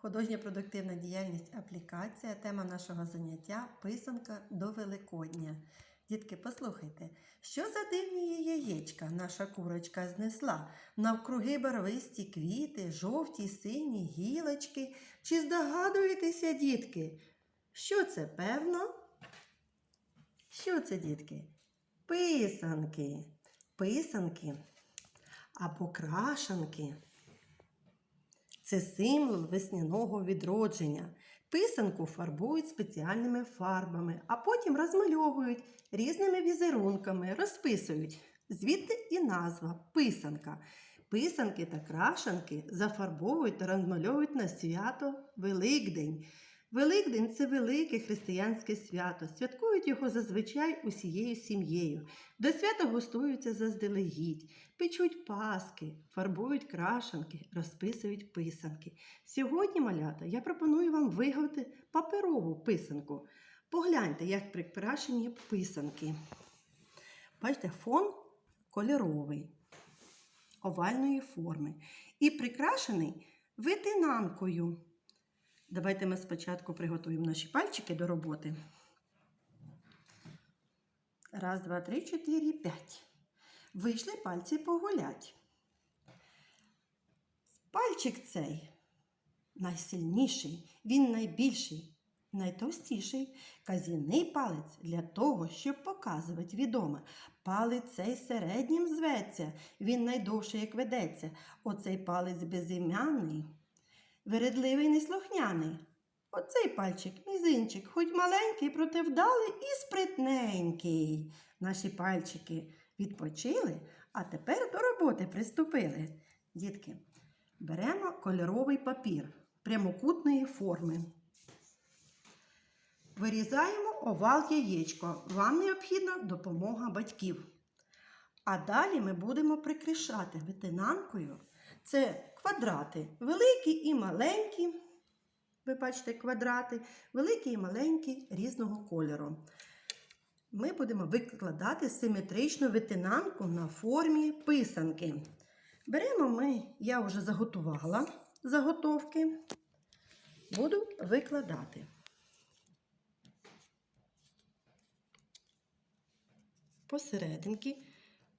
Художня продуктивна діяльність аплікація. Тема нашого заняття писанка до Великодня. Дітки, послухайте, що за дивні яєчка наша курочка знесла? Навкруги барвисті квіти, жовті, сині гілочки. Чи здогадуєтеся, дітки? Що це певно? Що це, дітки? Писанки. Писанки або крашанки. Це символ весняного відродження. Писанку фарбують спеціальними фарбами, а потім розмальовують різними візерунками, розписують. Звідти і назва писанка. Писанки та крашанки зафарбовують та розмальовують на свято Великдень. Великдень це велике християнське свято. Святкують його зазвичай усією сім'єю. До свята гостуються заздалегідь, печуть паски, фарбують крашанки, розписують писанки. Сьогодні, малята, я пропоную вам виготовити паперову писанку. Погляньте, як прикрашені писанки. Бачите, фон кольоровий, овальної форми. І прикрашений витинанкою. Давайте ми спочатку приготуємо наші пальчики до роботи. Раз, два, три, чотири, п'ять. Вийшли пальці погулять. Пальчик цей найсильніший, він найбільший, найтовстіший. Казівний палець для того, щоб показувати відоме. Палець цей середнім зветься, він найдовший, як ведеться. Оцей палець безім'яний, вередливий, неслухняний. Оцей пальчик, мізинчик, хоч маленький, проте вдалий і спритненький. Наші пальчики відпочили, а тепер до роботи приступили. Дітки, беремо кольоровий папір прямокутної форми. Вирізаємо овал яєчко. Вам необхідна допомога батьків. А далі ми будемо прикрашати витинанкою. Це квадрати, великі і маленькі. Ви бачите квадрати, великі і маленькі різного кольору. Ми будемо викладати симетричну витинанку на формі писанки. Беремо ми, я вже заготувала заготовки, буду викладати. Посерединки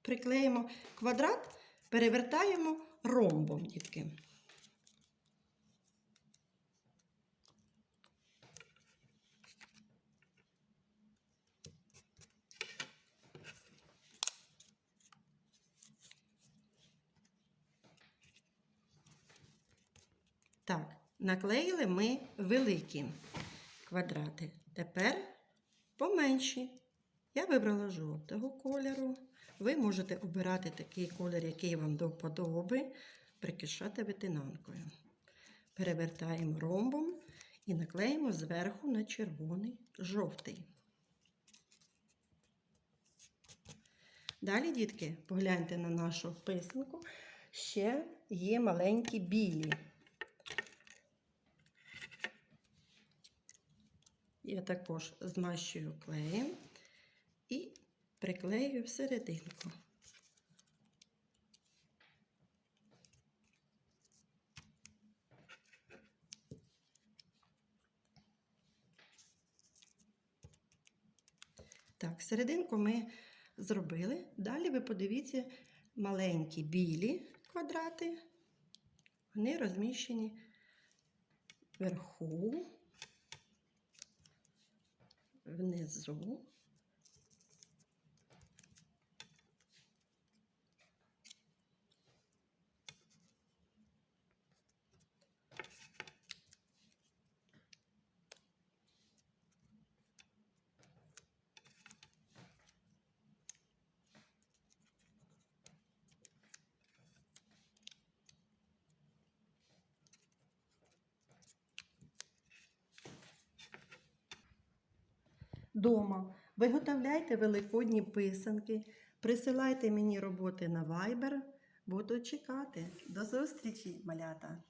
приклеїмо квадрат, перевертаємо ромбом, дітки. Так, наклеїли ми великі квадрати. Тепер поменші. Я вибрала жовтого кольору. Ви можете обирати такий колір, який вам до вподоби, прикишати витинанкою. Перевертаємо ромбом і наклеїмо зверху на червоний жовтий. Далі, дітки, погляньте на нашу писанку. Ще є маленькі білі. Я також змащую клеєм приклею всерединку. Так, серединку ми зробили. Далі ви подивіться маленькі білі квадрати. Вони розміщені вверху, внизу. Дома виготовляйте великодні писанки, присилайте мені роботи на Viber. Буду чекати. До зустрічі, малята!